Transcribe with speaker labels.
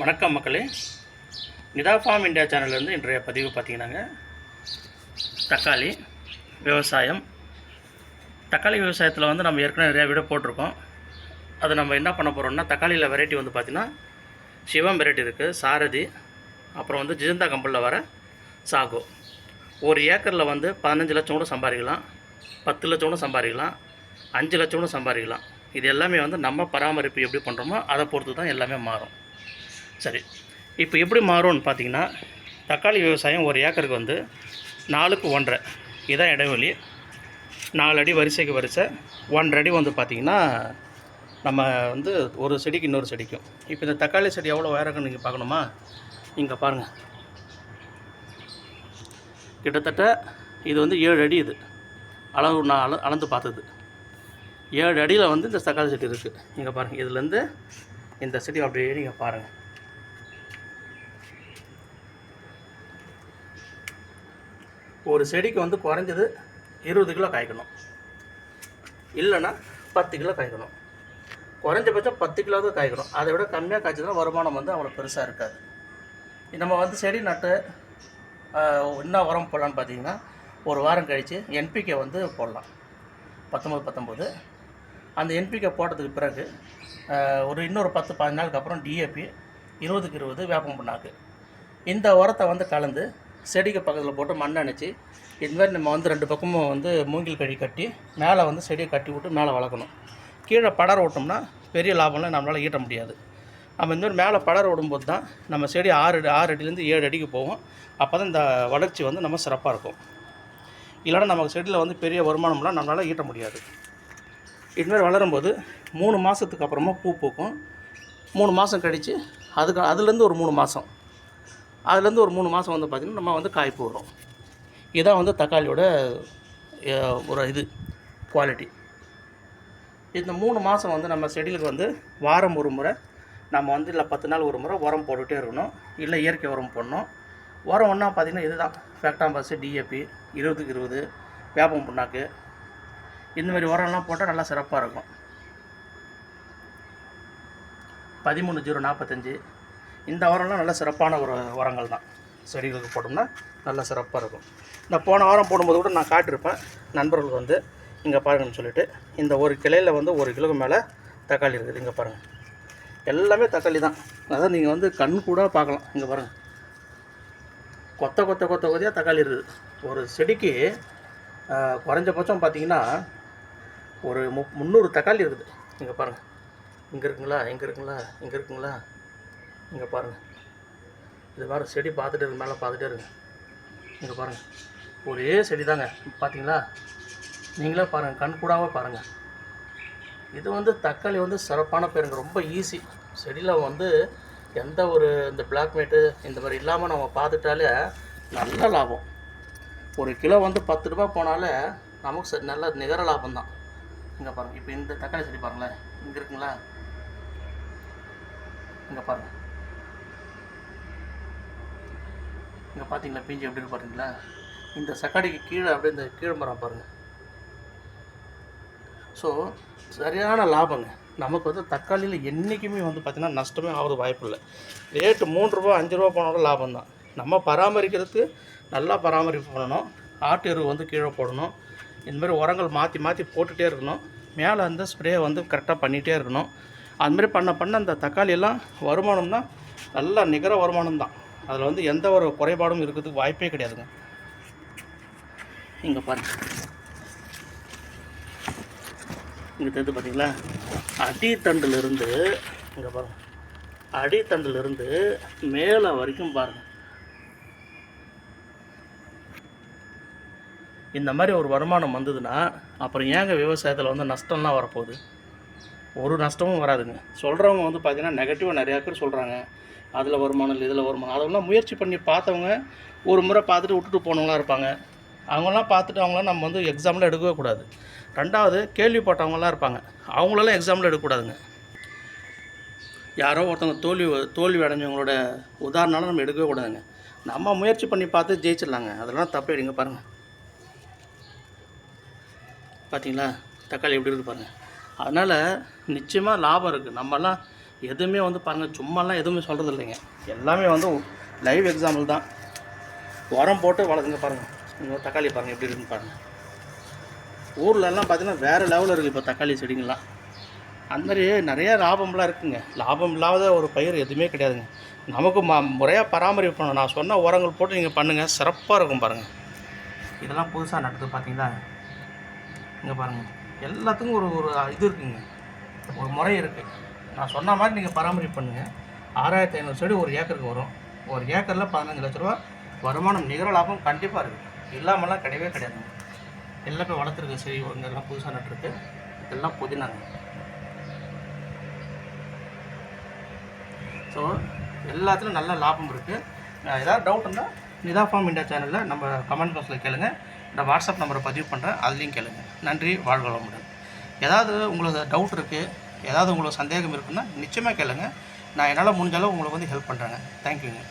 Speaker 1: வணக்கம் மக்களே. Nita form India சேனல்லேருந்து இன்றைய பதிவு பார்த்தீங்கன்னாங்க. தக்காளி விவசாயம். தக்காளி விவசாயத்தில் வந்து நம்ம ஏற்கனவே நிறையா வீடியோ போட்டிருக்கோம். அது நம்ம என்ன பண்ண போகிறோம்னா தக்காளியில் வெரைட்டி வந்து பார்த்திங்கன்னா சிவம் வெரைட்டி இருக்குது சாரதி அப்புறம் வந்து ஜிஜந்தா கம்பலில் வர சாகோ. ஒரு ஏக்கரில் வந்து பதினஞ்சு லட்சம் கூட சம்பாதிக்கலாம் பத்து லட்சம் கூட சம்பாதிக்கலாம் அஞ்சு லட்சம் கூட சம்பாதிக்கலாம். இது எல்லாமே வந்து நம்ம பராமரிப்பு எப்படி பண்ணுறோமோ அதை பொறுத்து தான் எல்லாமே மாறும். சரி. இப்போ எப்படி மாறும்னு பார்த்தீங்கன்னா தக்காளி விவசாயம் ஒரு ஏக்கருக்கு வந்து நாலுக்கு ஒன்றரை. இதான் இடைவெளி. நாலு அடி வரிசைக்கு வரிசை. ஒன்றரை அடி வந்து பார்த்திங்கன்னா நம்ம வந்து ஒரு செடிக்கு இன்னொரு செடிக்கும். இப்போ இந்த தக்காளி செடி எவ்வளோ உயரக்குன்னு நீங்கள் பார்க்கணுமா? இங்கே பாருங்கள் கிட்டத்தட்ட இது வந்து ஏழு அடி இது. அளவு நான் அள அளந்து பார்த்தது. ஏழு அடியில் வந்து இந்த தக்காளி செடி இருக்குது இங்கே பாருங்கள் இதுலேருந்து இந்த செடி அப்படியே நீங்கள் பாருங்கள் ஒரு செடிக்கு வந்து குறைஞ்சது இருபது கிலோ காய்க்கணும். இல்லைன்னா பத்து கிலோ காய்க்கணும். குறைஞ்சபட்சம் பத்து கிலோ தான் காய்க்கணும். அதை விட கம்மியாக காய்ச்சதுன்னா வருமானம் வந்து அவ்வளோ பெருசாக இருக்காது. நம்ம வந்து செடி நட்டு என்ன உரம் போடலான்னு பார்த்தீங்கன்னா ஒரு வாரம் கழித்து என்பிகே வந்து போடலாம். பத்தொம்பது பத்தொம்பது அந்த என்பிகே போட்டதுக்கு பிறகு ஒரு இன்னொரு பத்து பதினாலுக்கு நாளுக்கு அப்புறம் டிஏபி இருபதுக்கு இருபது வேப்பம் புண்ணாக்கு. இந்த உரத்தை வந்து கலந்து செடிக்கு பக்கத்தில் போட்டு மண் அணைச்சி இதுமாதிரி மாதிரி நம்ம வந்து ரெண்டு பக்கமும் வந்து மூங்கில் கழி கட்டி மேலே வந்து செடியை கட்டி விட்டு மேலே வளர்க்கணும். கீழே படர விட்டோம்னா பெரிய லாபம்லாம் நம்மளால் ஈட்ட முடியாது. நம்ம இந்தமாதிரி மேலே படர விடும்போது தான் நம்ம செடி ஆறு அடி ஆறு அடிலேருந்து ஏழு அடிக்கு போகும். அப்போ தான் இந்த வளர்ச்சி வந்து நம்ம சிறப்பாக இருக்கும். இல்லைன்னா நமக்கு செடியில் வந்து பெரிய வருமானம்லாம் நம்மளால் ஈட்ட முடியாது. இதுமாதிரி வளரும்போது மூணு மாதத்துக்கு அப்புறமா பூ பூக்கும். மூணு மாதம் கழித்து அதுக்கு அதுலேருந்து ஒரு மூணு மாதம் அதுலேருந்து ஒரு மூணு மாதம் வந்து பார்த்திங்கன்னா நம்ம வந்து காய்ப்பு வரும் இதான் வந்து தக்காளியோட ஒரு இது குவாலிட்டி இந்த மூணு மாதம் வந்து நம்ம செடிகளுக்கு வந்து வாரம் ஒரு முறை நம்ம வந்து இல்லை பத்து நாள் ஒரு முறை உரம் போட்டுகிட்டே இருக்கணும். இல்லை இயற்கை உரம் போடணும். உரம் ஒன்றா பார்த்திங்கன்னா இதுதான். ஃபேக்டாம்பஸு டிஏபி இருபதுக்கு இருபது வேப்பம் புண்ணாக்கு. இந்த மாதிரி உரம்லாம் போட்டால் நல்லா சிறப்பாக இருக்கும். பதிமூணு ஜீரோ நாற்பத்தஞ்சு இந்த உரம்லாம் நல்ல சிறப்பான ஒரு உரங்கள் தான். செடிகளுக்கு போட்டோம்னா நல்ல சிறப்பாக இருக்கும். இந்த போன வாரம் போடும்போது கூட நான் காட்டியிருப்பேன் நண்பர்களுக்கு வந்து இங்கே பாருங்கன்னு சொல்லிட்டு இந்த ஒரு கிளையில் வந்து ஒரு கிலோக்கு மேலே தக்காளி இருக்குது. இங்கே பாருங்கள் எல்லாமே தக்காளி தான். அதான் நீங்கள் வந்து கண் கூட பார்க்கலாம். இங்கே பாருங்கள் கொத்த கொத்த கொத்த கொத்தையாக தக்காளி இருக்குது. ஒரு செடிக்கு குறைஞ்சபட்சம் பார்த்தீங்கன்னா ஒரு மு முந்நூறு தக்காளி இருக்குது. இங்கே பாருங்கள் இங்கே இருக்குங்களா? இங்கே இருக்குங்களா? இங்கே இருக்குங்களா? இங்கே பாருங்கள் இது மாதிரி செடி பார்த்துட்டு இருக்கு மேலே பார்த்துட்டே இருங்க இங்கே பாருங்கள் ஒரே செடி தாங்க பார்த்தீங்களா நீங்களே பாருங்கள் கண் கூடாமல் பாருங்கள் இது வந்து தக்காளி வந்து சிறப்பான பேருங்க. ரொம்ப ஈஸி செடியில் வந்து எந்த ஒரு இந்த பிளாக்மேட்டு இந்த மாதிரி இல்லாமல் நம்ம பார்த்துட்டாலே நல்ல லாபம். ஒரு கிலோ வந்து பத்து ரூபா போனாலே நமக்கு ச நல்ல நிகர லாபம் தான் இங்கே பாருங்கள் இப்போ இந்த தக்காளி செடி பாருங்களேன். இங்கே இருக்குங்களா? இங்கே பாருங்கள் இங்கே பார்த்தீங்களா? பிஞ்சு எப்படின்னு பாருங்களா இந்த சக்காடிக்கு கீழே அப்படியே இந்த கீழே மரம் பாருங்கள் ஸோ சரியான லாபங்க. நமக்கு வந்து தக்காளியில் என்றைக்குமே வந்து பார்த்திங்கன்னா நஷ்டமே ஆகுது வாய்ப்பு இல்லை. ரேட்டு மூன்று ரூபா அஞ்சு ரூபா போனாலும் லாபம் தான். நம்ம பராமரிக்கிறதுக்கு நல்லா பராமரிப்பு பண்ணணும். ஆட்டு எருவு வந்து கீழே போடணும். இந்தமாதிரி உரங்கள் மாற்றி மாற்றி போட்டுகிட்டே இருக்கணும். மேலே அந்த ஸ்ப்ரே வந்து கரெக்டாக பண்ணிகிட்டே இருக்கணும். அதுமாரி பண்ண பண்ண அந்த தக்காளியெல்லாம் வருமானம்னா நல்லா நிகர வருமானம் தான். அதில் வந்து எந்த ஒரு குறைபாடும் இருக்கிறதுக்கு வாய்ப்பே கிடையாதுங்க. இங்கே பாருங்க. இங்கே தெரிஞ்சு பார்த்தீங்களா அடித்தண்டிலிருந்து இங்கே பாருங்க. அடித்தண்டிலிருந்து மேலே வரைக்கும் பாருங்க. இந்த மாதிரி ஒரு வருமானம் வந்ததுன்னா அப்புறம் ஏங்க விவசாயத்தில் வந்து நஷ்டம்லாம் வரப்போகுது? ஒரு நஷ்டமும் வராதுங்க. சொல்கிறவங்க வந்து பார்த்திங்கன்னா நெகட்டிவாக நிறையா பேர் சொல்கிறாங்க அதில் வருமானம் இல்லை இதில் வருமானம். அதெல்லாம் முயற்சி பண்ணி பார்த்தவங்க ஒரு முறை பார்த்துட்டு விட்டுட்டு போனவங்களாம் இருப்பாங்க. அவங்களாம் பார்த்துட்டு அவங்களாம் நம்ம வந்து எக்ஸாமில் எடுக்கவே கூடாது. ரெண்டாவது கேள்விப்பட்டவங்களாம் இருப்பாங்க. அவங்களெல்லாம் எக்ஸாமில் எடுக்கக்கூடாதுங்க. யாரோ ஒருத்தவங்க தோல்வி தோல்வி அடைஞ்சவங்களோட உதாரணம்லாம் நம்ம எடுக்கவே கூடாதுங்க. நம்ம முயற்சி பண்ணி பார்த்து ஜெயிச்சிடலாங்க. அதெல்லாம் தப்பே எடுங்க பாருங்கள் பார்த்தீங்களா தக்காளி எப்படி இருக்குது பாருங்கள் அதனால் நிச்சயமாக லாபம் இருக்குது நம்மலாம் எதுவுமே வந்து பாருங்கள் சும்மாலாம் எதுவுமே சொல்கிறது இல்லைங்க. எல்லாமே வந்து லைவ் எக்ஸாம்பிள் தான். உரம் போட்டு வளர்த்துங்க பாருங்கள் இன்னொரு தக்காளி பாருங்கள் எப்படி இருக்குன்னு பாருங்கள் ஊர்லெல்லாம் பார்த்தீங்கன்னா வேறு லெவலில் இருக்குது இப்போ தக்காளி செடிங்கள்லாம் அந்தமாதிரி நிறையா லாபம்லாம் இருக்குங்க. லாபம் இல்லாத ஒரு பயிர் எதுவுமே கிடையாதுங்க. நமக்கு ம முறையாக பராமரிப்பு பண்ணணும் நான் சொன்ன உரங்கள் போட்டு நீங்கள் பண்ணுங்கள் சிறப்பாக இருக்கும் பாருங்கள் இதெல்லாம் புதுசாக நட்டது பார்த்தீங்களா இங்கே பாருங்கள் எல்லாத்துக்கும் ஒரு ஒரு இது இருக்குங்க. ஒரு முறை இருக்குது நான் சொன்ன மாதிரி நீங்கள் பராமரிப்பு பண்ணுங்கள் ஆறாயிரத்தி ஐநூறு செடி ஒரு ஏக்கருக்கு வரும். ஒரு ஏக்கரில் பதினஞ்சு லட்ச ரூபா வருமானம் நிகர லாபம் கண்டிப்பாக இருக்குது இல்லாமலாம் கிடையவே கிடையாதுங்க எல்லாமே வளர்த்துருக்கு செடி எல்லாம் புதுசாக நட்டுருக்கு. இதெல்லாம் புதினாங்க ஸோ எல்லாத்துலையும் நல்ல லாபம் இருக்குது ஏதாவது டவுட் இருந்தால் நிதா ஃபார்ம் இண்டியா சேனலில் நம்ம கமெண்ட் பாக்ஸில் கேளுங்கள் இந்த வாட்ஸ்அப் நம்பரை பதிவு பண்ணுறேன் அதுலேயும் கேளுங்கள் நன்றி வாழ்வளமுடன் ஏதாவது உங்களுக்கு டவுட் இருக்குது ஏதாவது உங்களுக்கு சந்தேகம் இருக்குன்னா நிச்சயமாக கேளுங்க. நான் என்னால் முடிஞ்சளவு உங்களுக்கு வந்து ஹெல்ப் பண்ணுறேங்க தேங்க்யூங்க